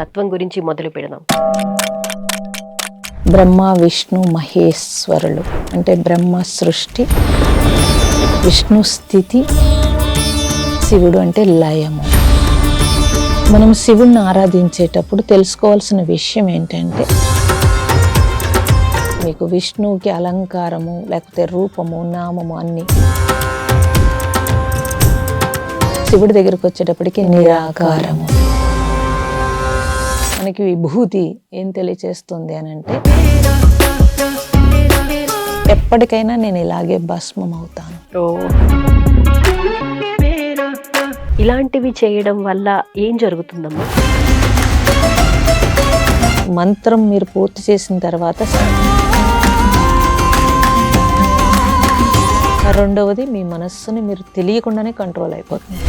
తత్వం గురించి మొదలు పెడదాం. బ్రహ్మ విష్ణు మహేశ్వరులు. అంటే బ్రహ్మ సృష్టి విష్ణు స్థితి శివుడు అంటే లయము. మనం శివుణ్ణి ఆరాధించేటప్పుడు తెలుసుకోవాల్సిన విషయం ఏంటంటే మీకు విష్ణువుకి అలంకారము లేకపోతే రూపము నామము అన్ని శివుడి దగ్గరికి వచ్చేటప్పటికి నిరాకారము. మనకి విభూతి ఏం తెలియచేస్తుంది అని అంటే ఎప్పటికైనా నేను ఇలాగే భస్మం అవుతాను ఇలాంటివి చేయడం వల్ల ఏం జరుగుతుందమ్మా? మంత్రం మీరు పూర్తి చేసిన తర్వాత రెండవది మీ మనస్సుని మీరు తెలియకుండానే కంట్రోల్ అయిపోతుంది.